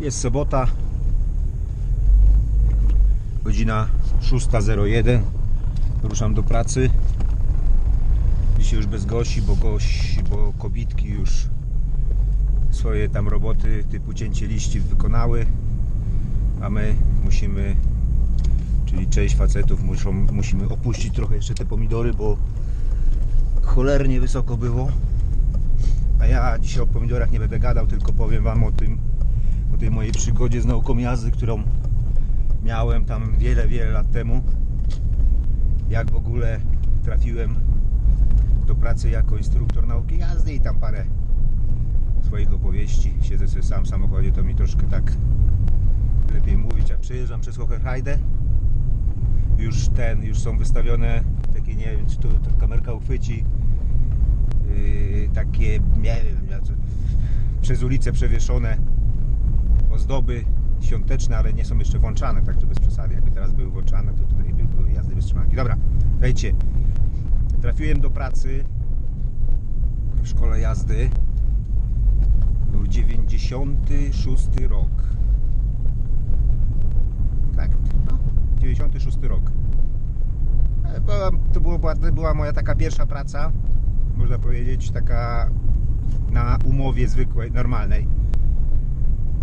Jest sobota. Godzina 6.01. Ruszam do pracy. Dzisiaj już bez gości, bo gości, bo kobitki już swoje tam roboty typu cięcie liści wykonały. A my musimy, czyli część facetów muszą, musimy opuścić trochę jeszcze te pomidory, bo cholernie wysoko było. A ja dzisiaj o pomidorach nie będę gadał, tylko powiem Wam o tym, o tej mojej przygodzie z nauką jazdy, którą miałem tam wiele, wiele lat temu. Jak w ogóle trafiłem do pracy jako instruktor nauki jazdy i tam parę swoich opowieści. Siedzę sobie sam w samochodzie, to mi troszkę tak lepiej mówić, jak przejeżdżam przez Hocherheide. Już ten, już są wystawione takie, nie wiem, czy to, to kamerka uchwyci, yy, takie, nie wiem, przez ulicę przewieszone ozdoby świąteczne, ale nie są jeszcze włączane, także bez przesady. Jakby teraz były włączane, to tutaj by były jazdy bez trzymanki. Dobra, słuchajcie, trafiłem do pracy w szkole jazdy. Był 96 rok. Tak, no, 96 rok. E, To było, była, była moja taka pierwsza praca, można powiedzieć, taka na umowie zwykłej, normalnej.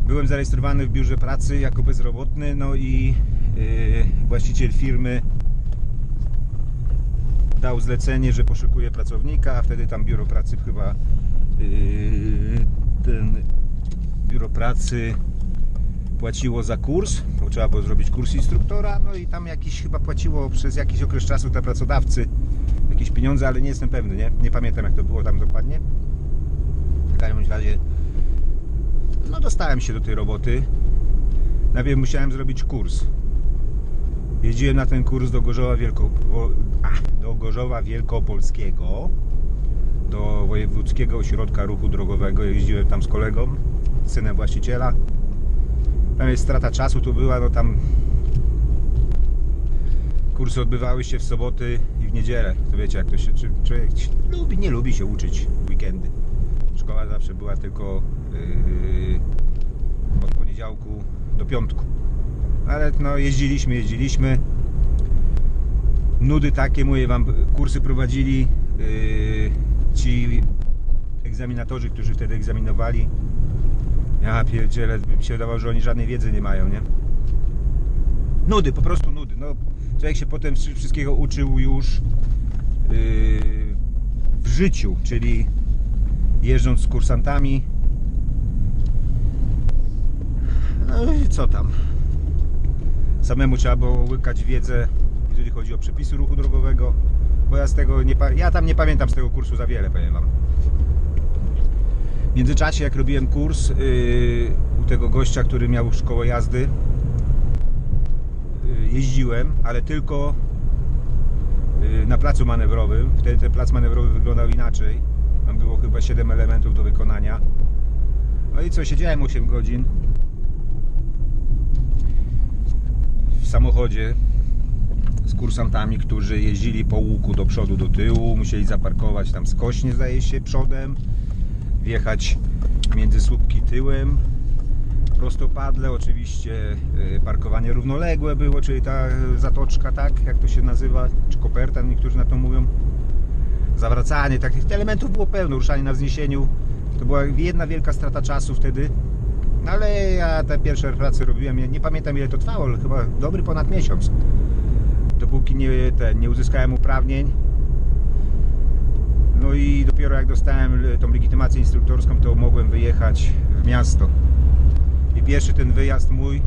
Byłem zarejestrowany w biurze pracy jako bezrobotny, no i yy, właściciel firmy dał zlecenie, że poszukuje pracownika, a wtedy tam biuro pracy chyba yy, ten biuro pracy płaciło za kurs, bo trzeba było zrobić kurs instruktora, no i tam jakiś chyba płaciło przez jakiś okres czasu te pracodawcy jakieś pieniądze, ale nie jestem pewny, nie? Nie pamiętam jak to było tam dokładnie. W każdym razie no dostałem się do tej roboty. Najpierw musiałem zrobić kurs. Jeździłem na ten kurs do Gorzowa, do Gorzowa Wielkopolskiego, do Wojewódzkiego Ośrodka Ruchu Drogowego. Jeździłem tam z kolegą, synem właściciela. Tam jest strata czasu, tu była, no tam kursy odbywały się w soboty i w niedzielę. To wiecie, jak to się człowiek lubi, nie lubi się uczyć w weekendy. Szkoła zawsze była tylko od poniedziałku do piątku. Ale no jeździliśmy, jeździliśmy. Nudy takie, mówię wam, kursy prowadzili yy, ci egzaminatorzy, którzy wtedy egzaminowali. Ja pierdzielę, mi się wydawało, że oni żadnej wiedzy nie mają, nie? Nudy, po prostu nudy. No, człowiek się potem wszy- wszystkiego uczył już yy, w życiu, czyli jeżdżąc z kursantami. No i co tam? Samemu trzeba było łykać wiedzę, jeżeli chodzi o przepisy ruchu drogowego, bo ja z tego nie ja tam nie pamiętam z tego kursu za wiele, powiem wam. W międzyczasie jak robiłem kurs yy, u tego gościa, który miał szkołę jazdy, yy, jeździłem, ale tylko yy, na placu manewrowym. Wtedy ten plac manewrowy wyglądał inaczej. Tam było chyba 7 elementów do wykonania. No i co, siedziałem 8 godzin w samochodzie z kursantami, którzy jeździli po łuku do przodu, do tyłu, musieli zaparkować tam skośnie, zdaje się, przodem, wjechać między słupki tyłem, prostopadle, oczywiście y, parkowanie równoległe było, czyli ta zatoczka, tak, jak to się nazywa, czy koperta, niektórzy na to mówią, zawracanie, takich elementów było pełno, ruszanie na wzniesieniu, to była jedna wielka strata czasu wtedy, ale ja te pierwsze prace robiłem, ja nie pamiętam ile to trwało, ale chyba dobry ponad miesiąc. Dopóki nie, te, nie uzyskałem uprawnień. No i dopiero jak dostałem tą legitymację instruktorską, to mogłem wyjechać w miasto. I pierwszy ten wyjazd mój yy,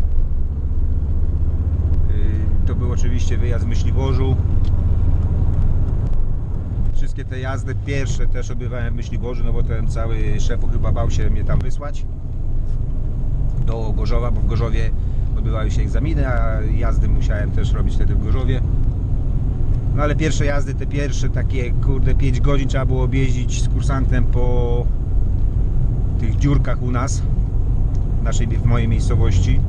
to był oczywiście wyjazd w Myśliborzu. Wszystkie te jazdy pierwsze też odbywałem w Myśliborzu, no bo ten cały szef chyba bał się mnie tam wysłać do Gorzowa, bo w Gorzowie odbywały się egzaminy, a jazdy musiałem też robić wtedy w Gorzowie. No ale pierwsze jazdy, te pierwsze takie, kurde, 5 godzin trzeba było objeździć z kursantem po tych dziurkach u nas, w, naszej, w mojej miejscowości.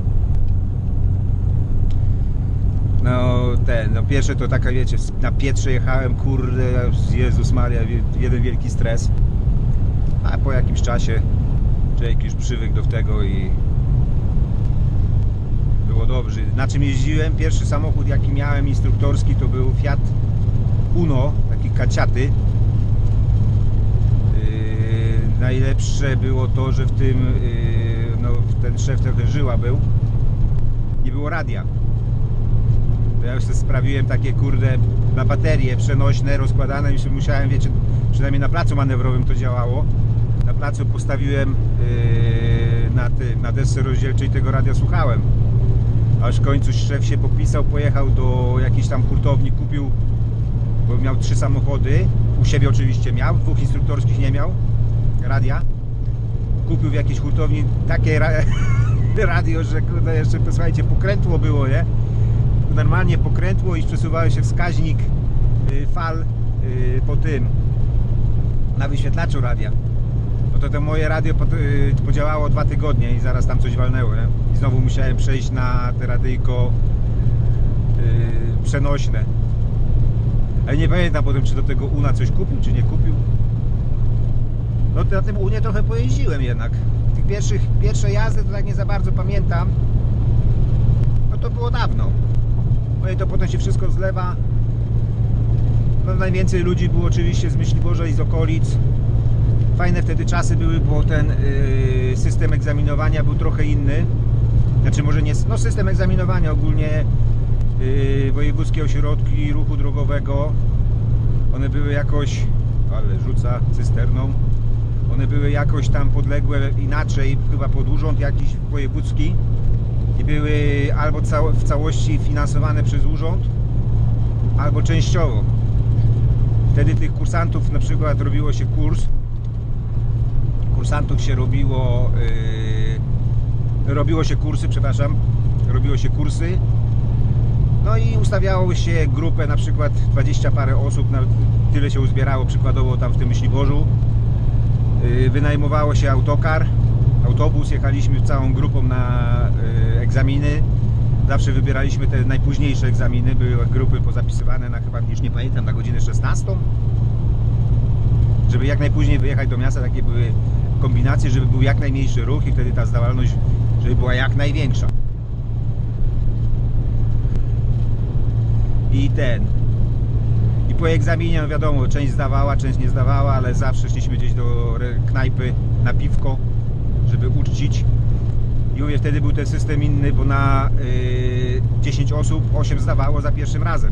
No ten, no pierwsze to taka wiecie, na Pietrze jechałem, kurde, Jezus Maria, jeden wielki stres. A po jakimś czasie człowiek już przywykł do tego i Było dobrze. Na czym jeździłem? Pierwszy samochód jaki miałem instruktorski to był Fiat Uno, taki kaciaty. Yy, najlepsze było to, że w tym, yy, no ten szef trochę żyła był. Nie było radia. To ja już sobie sprawiłem takie kurde na baterie przenośne, rozkładane sobie musiałem, wiecie, przynajmniej na placu manewrowym to działało. Na placu postawiłem yy, na, ty, na desce rozdzielczej tego radia słuchałem. Aż w końcu szef się popisał, pojechał do jakiejś tam hurtowni, kupił, bo miał trzy samochody. U siebie oczywiście miał, dwóch instruktorskich nie miał radia. Kupił w jakiejś hurtowni takie ra radio, że kurde, jeszcze słuchajcie, pokrętło było, nie? Normalnie pokrętło i przesuwał się wskaźnik y, fal y, po tym na wyświetlaczu radia. To to moje radio y, podziałało dwa tygodnie i zaraz tam coś walnęło, nie? I znowu musiałem przejść na te radyjko y, przenośne. Ale nie pamiętam potem, czy do tego UNA coś kupił, czy nie kupił. No to na tym UNie trochę pojeździłem jednak. Tych pierwszych, pierwsze jazdy to tak nie za bardzo pamiętam. No to było dawno. No i to potem się wszystko zlewa. No najwięcej ludzi było oczywiście z Myśliborza i z okolic. Fajne wtedy czasy były, bo ten yy, system egzaminowania był trochę inny. Znaczy może nie, no system egzaminowania ogólnie yy, wojewódzkie ośrodki ruchu drogowego. One były jakoś, ale rzuca cysterną. One były jakoś tam podległe inaczej, chyba pod urząd jakiś wojewódzki i były albo w całości finansowane przez urząd, albo częściowo. Wtedy tych kursantów na przykład robiło się kurs. Kursantów się robiło, yy, robiło się kursy, przepraszam, robiło się kursy. No i ustawiało się grupę, na przykład 20 parę osób, tyle się uzbierało przykładowo tam w tym Myśliborzu. Yy, Wynajmowało się autokar, autobus, jechaliśmy całą grupą na yy, egzaminy. Zawsze wybieraliśmy te najpóźniejsze egzaminy, były grupy pozapisywane na chyba, już nie pamiętam, na godzinę 16. Żeby jak najpóźniej wyjechać do miasta, takie były kombinacje, żeby był jak najmniejszy ruch i wtedy ta zdawalność, żeby była jak największa. I ten. I po egzaminie, no wiadomo, część zdawała, część nie zdawała, ale zawsze szliśmy gdzieś do knajpy na piwko, żeby uczcić. I mówię, wtedy był ten system inny, bo na y, 10 osób 8 zdawało za pierwszym razem.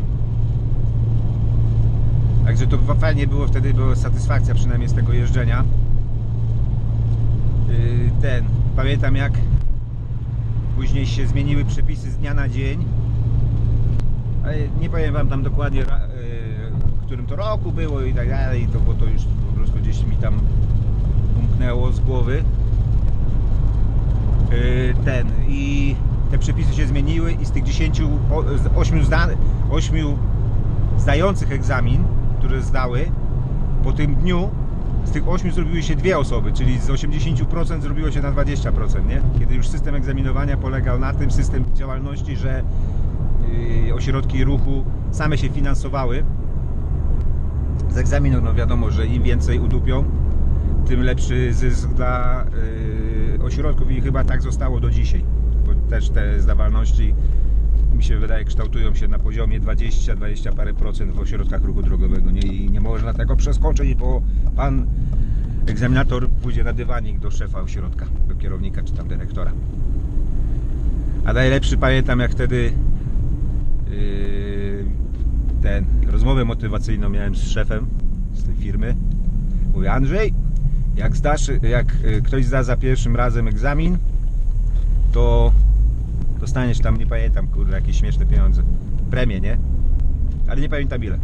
Także to fajnie było wtedy, była satysfakcja przynajmniej z tego jeżdżenia. Y, ten, pamiętam jak później się zmieniły przepisy z dnia na dzień. Ale nie powiem wam tam dokładnie y, w którym to roku było i tak dalej, to, bo to już po prostu gdzieś mi tam umknęło z głowy. Y, ten i te przepisy się zmieniły i z tych 10, o- z 8, zda, 8 zdających egzamin, które zdały po tym dniu z tych 8 zrobiły się dwie osoby, czyli z 80% zrobiło się na 20%, nie? Kiedy już system egzaminowania polegał na tym, system działalności, że yy, ośrodki ruchu same się finansowały. Z egzaminu, no wiadomo, że im więcej udupią, tym lepszy zysk dla yy, ośrodków i chyba tak zostało do dzisiaj, bo też te zdawalności mi się wydaje kształtują się na poziomie 20-20 parę procent w ośrodkach ruchu drogowego nie? i nie można tego przeskoczyć, bo pan egzaminator pójdzie na dywanik do szefa ośrodka, do kierownika czy tam dyrektora. A najlepszy pamiętam jak wtedy yy, ten rozmowę motywacyjną miałem z szefem z tej firmy. Mówię Andrzej, jak zdasz, jak y, ktoś zda za pierwszym razem egzamin, to dostaniesz tam, nie pamiętam, kurde, jakieś śmieszne pieniądze. Premię, nie? Ale nie pamiętam ile.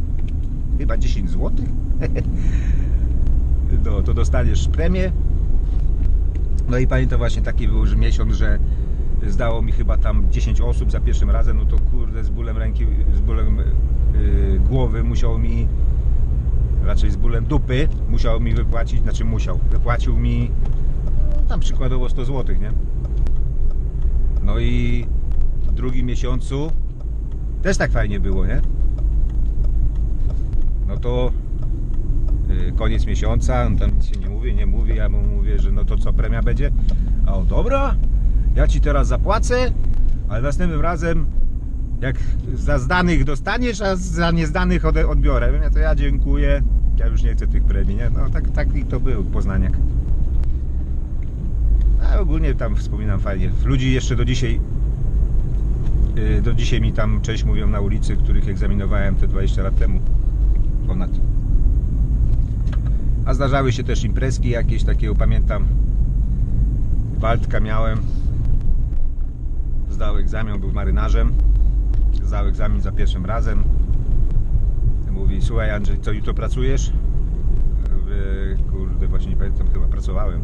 Chyba 10 zł. No, to dostaniesz premię. No i pamiętam właśnie taki był że miesiąc, że zdało mi chyba tam 10 osób za pierwszym razem, no to kurde z bólem ręki, z bólem yy, głowy musiał mi raczej z bólem dupy musiał mi wypłacić, znaczy musiał, wypłacił mi no, tam przykładowo 100 zł, nie? No i w drugim miesiącu też tak fajnie było, nie? No to y, koniec miesiąca, on tam nic się nie mówi, nie mówi, ja mu mówię, że no to co, premia będzie? A on, dobra, ja ci teraz zapłacę, Ale następnym razem, jak za zdanych dostaniesz, a za niezdanych odbiorę, ja to ja dziękuję, ja już nie chcę tych premii, nie? No tak, taki to był Poznaniak. Ogólnie tam wspominam fajnie. Ludzi jeszcze do dzisiaj yy, do dzisiaj mi tam cześć mówią na ulicy, których egzaminowałem te 20 lat temu. Ponad. A zdarzały się też imprezki jakieś takiego, pamiętam. Waldka miałem. Zdał egzamin, był marynarzem. Zdał egzamin za pierwszym razem. Mówi, słuchaj Andrzej, co jutro pracujesz? Kurde, właśnie nie pamiętam, chyba pracowałem.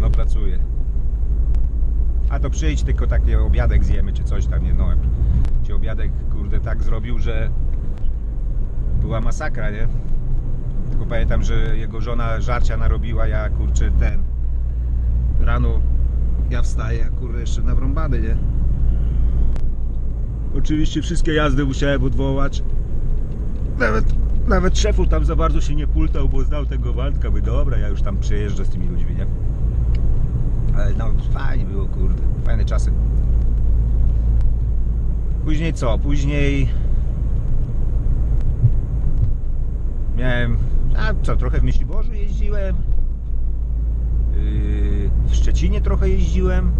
No pracuję. A to przyjdź, tylko taki obiadek zjemy, czy coś tam, nie no. Ci obiadek, kurde, tak zrobił, że była masakra, nie? Tylko pamiętam, że jego żona żarcia narobiła, ja kurczę ten rano ja wstaję, kurde jeszcze nawrąbany, nie? Oczywiście wszystkie jazdy musiałem odwołać. Nawet, nawet szefu tam za bardzo się nie pultał, bo znał tego Waldka, by dobra, ja już tam przejeżdżę z tymi ludźmi, nie? Ale no fajnie było, kurde, fajne czasy. Później co? Później miałem, a co, trochę w Myśliborzu jeździłem. Yy, W Szczecinie trochę jeździłem.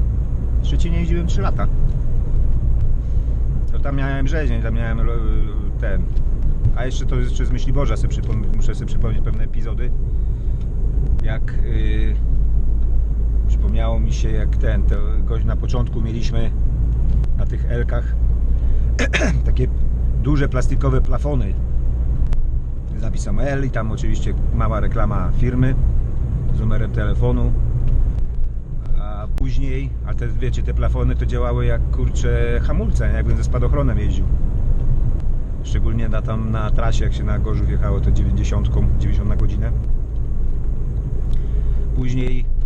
W Szczecinie jeździłem 3 lata. To tam miałem rzeźnię, tam miałem lo- ten. A jeszcze to jeszcze z Myśliborza sobie muszę sobie przypomnieć pewne epizody. Jak yy, przypomniało mi się jak ten, to gość na początku mieliśmy na tych elkach takie duże plastikowe plafony z napisem L i tam oczywiście mała reklama firmy z numerem telefonu. A później, a te wiecie, te plafony to działały jak kurcze hamulce, jakbym ze spadochronem jeździł. Szczególnie na tam na trasie, jak się na Gorzów jechało, to 90, 90 na godzinę. Później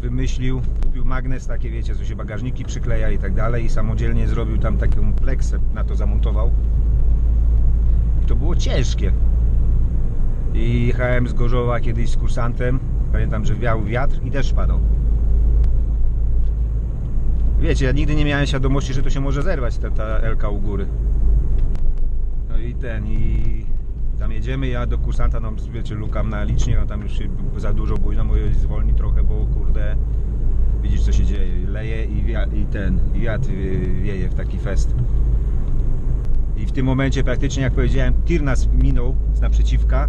wymyślił, kupił magnes takie, wiecie, co się bagażniki przykleja i tak dalej i samodzielnie zrobił tam taką pleksę, na to zamontował. I to było ciężkie. I jechałem z Gorzowa kiedyś z kursantem. Pamiętam, że wiał wiatr i deszcz padał. Wiecie, ja nigdy nie miałem świadomości, że to się może zerwać, ta, ta Elka u góry. No i ten, i tam jedziemy, ja do kursanta, no wiecie, lukam na licznie, no tam już za dużo bujno, mówię, zwolni trochę, bo kurde, widzisz co się dzieje, leje i, wia- i ten, i wiatr y, wieje w taki fest. I w tym momencie praktycznie, jak powiedziałem, tir nas minął z naprzeciwka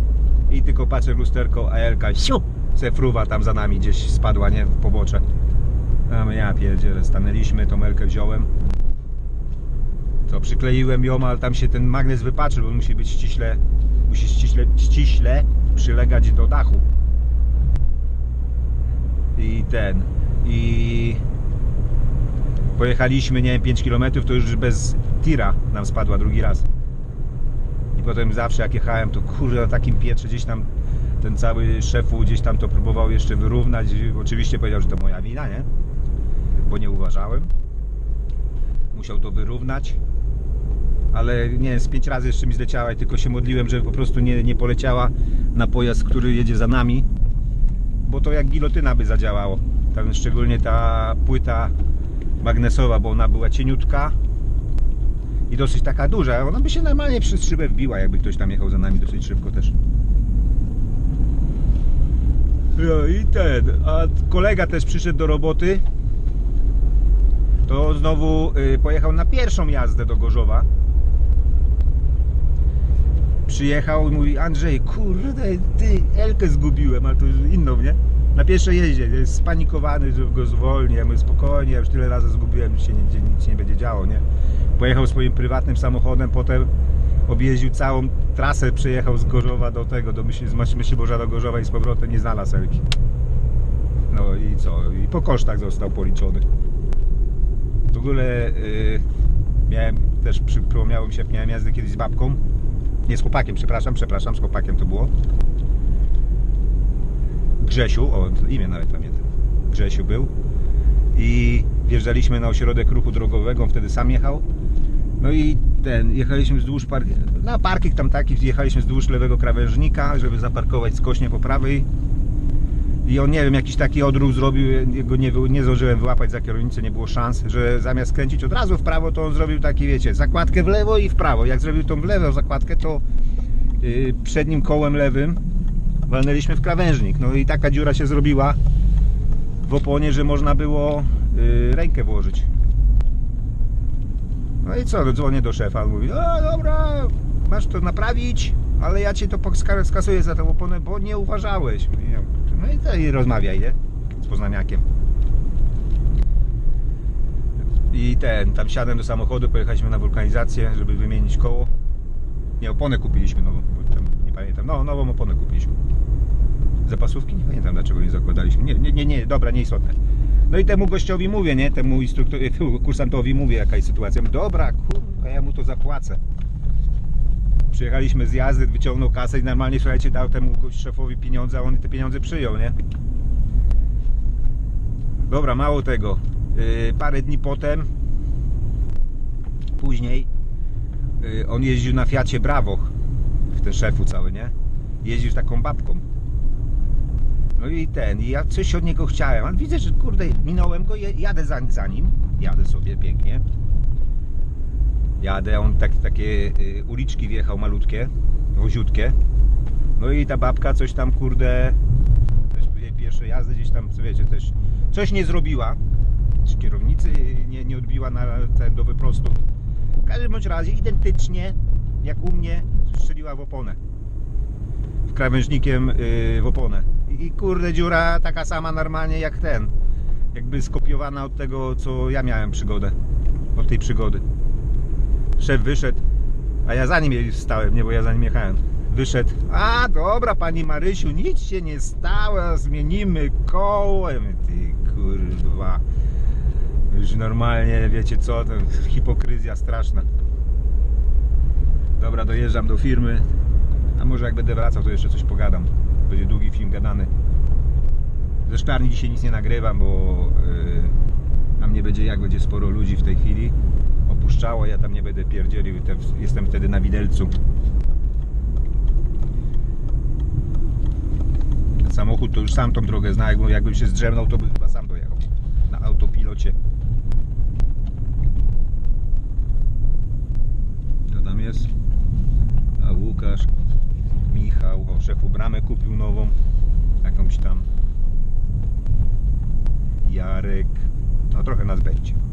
i tylko patrzę w lusterko, a siu, se fruwa tam za nami gdzieś spadła, nie, w pobocze. My ja pierdzielę, stanęliśmy, tą Elkę wziąłem. To przykleiłem ją, ale tam się ten magnes wypatrzył, bo musi być ściśle, musi ściśle, ściśle przylegać do dachu. I ten, i pojechaliśmy, nie wiem, 5 km, to już bez tira nam spadła drugi raz. I potem zawsze jak jechałem, to kurde na takim pietrze gdzieś tam ten cały szefu gdzieś tam to próbował jeszcze wyrównać. Oczywiście powiedział, że to moja wina, nie? Bo nie uważałem. Musiał to wyrównać. Ale nie wiem, z pięć razy jeszcze mi zleciała i tylko się modliłem, żeby po prostu nie, nie poleciała na pojazd, który jedzie za nami. Bo to jak gilotyna by zadziałało. Tam szczególnie ta płyta magnesowa, bo ona była cieniutka i dosyć taka duża. Ona by się normalnie przez szybę wbiła, jakby ktoś tam jechał za nami dosyć szybko też. No i ten, a kolega też przyszedł do roboty. To znowu y, pojechał na pierwszą jazdę do Gorzowa. Przyjechał i mówi Andrzej, kurde, ty Elkę zgubiłem, ale to już inną, nie? Na pierwszej jeździe, jest spanikowany, że go zwolni, ja mówię spokojnie, ja już tyle razy zgubiłem, że się nic nie będzie działo, nie? Pojechał swoim prywatnym samochodem, potem objeździł całą trasę, przyjechał z Gorzowa do tego, do Myśli, z Myśliborza do Gorzowa i z powrotem nie znalazł Elki. No i co? I po kosztach został policzony. W ogóle y, miałem też, przypomniało mi się, miałem jazdę kiedyś z babką. Nie z chłopakiem, przepraszam, przepraszam, z chłopakiem to było. Grzesiu, o imię nawet pamiętam. Grzesiu był. I wjeżdżaliśmy na ośrodek ruchu drogowego, on wtedy sam jechał. No i ten, jechaliśmy wzdłuż park... na parking tam taki, jechaliśmy wzdłuż lewego krawężnika, żeby zaparkować skocznie po prawej. I on, nie wiem, jakiś taki odruch zrobił, go nie, nie zdążyłem wyłapać za kierownicę, nie było szans, że zamiast kręcić od razu w prawo, to on zrobił taki, wiecie, zakładkę w lewo i w prawo. Jak zrobił tą w lewo zakładkę, to yy, przednim kołem lewym walnęliśmy w krawężnik. No i taka dziura się zrobiła w oponie, że można było yy, rękę włożyć. No i co, dzwonię do szefa, on mówi, o dobra, masz to naprawić, ale ja cię to skasuję za tę oponę, bo nie uważałeś. I No i, to, i rozmawiaj, nie? Z poznaniakiem. I ten, tam siadłem do samochodu, pojechaliśmy na wulkanizację, żeby wymienić koło. Nie, oponę kupiliśmy nową, nie pamiętam, no nową oponę kupiliśmy. Zapasówki? Nie pamiętam dlaczego nie zakładaliśmy. Nie, nie, nie, nie dobra, nieistotne. No i temu gościowi mówię, nie? Temu instruktorowi, kursantowi mówię jaka jest sytuacja. Mówię, Dobra, kurwa, ja mu to zapłacę. Przyjechaliśmy z jazdy, wyciągnął kasę i normalnie, słuchajcie, dał temu szefowi pieniądze, a on te pieniądze przyjął, nie? Dobra, mało tego. Yy, parę dni potem, później, yy, on jeździł na Fiacie Bravo, w ten szefu cały, nie? Jeździł z taką babką. No i ten, i ja coś od niego chciałem, ale widzę, że kurde, minąłem go, jadę za, za nim, jadę sobie pięknie. Jadę, on tak, takie y, uliczki wjechał malutkie, woziutkie. No i ta babka coś tam, kurde, też pierwsze jazdy gdzieś tam, co wiecie, też coś nie zrobiła. Czy kierownicy nie, nie odbiła na ten do wyprostu. W każdym bądź razie identycznie jak u mnie strzeliła w oponę krawężnikiem yy, w oponę. I, I kurde dziura taka sama normalnie jak ten. Jakby skopiowana od tego, co ja miałem przygodę. Od tej przygody. Szef wyszedł, a ja za nim je- stałem, nie, bo ja za nim jechałem. Wyszedł. A dobra, pani Marysiu, nic się nie stało, zmienimy kołem. Ty kurwa. Już normalnie, wiecie co, to hipokryzja straszna. Dobra, dojeżdżam do firmy. A może jak będę wracał, to jeszcze coś pogadam. Będzie długi film gadany. Ze szklarni dzisiaj nic nie nagrywam, bo yy, tam nie będzie jak, będzie sporo ludzi w tej chwili. Opuszczało, ja tam nie będę pierdzielił, te, jestem wtedy na widelcu. Samochód to już sam tą drogę zna, jakbym, jakbym się zdrzemnął, to by chyba sam dojechał. Na autopilocie. Co tam jest? A Łukasz, Michał, o szefu bramę kupił nową, jakąś tam. Jarek, no trochę nas będzie.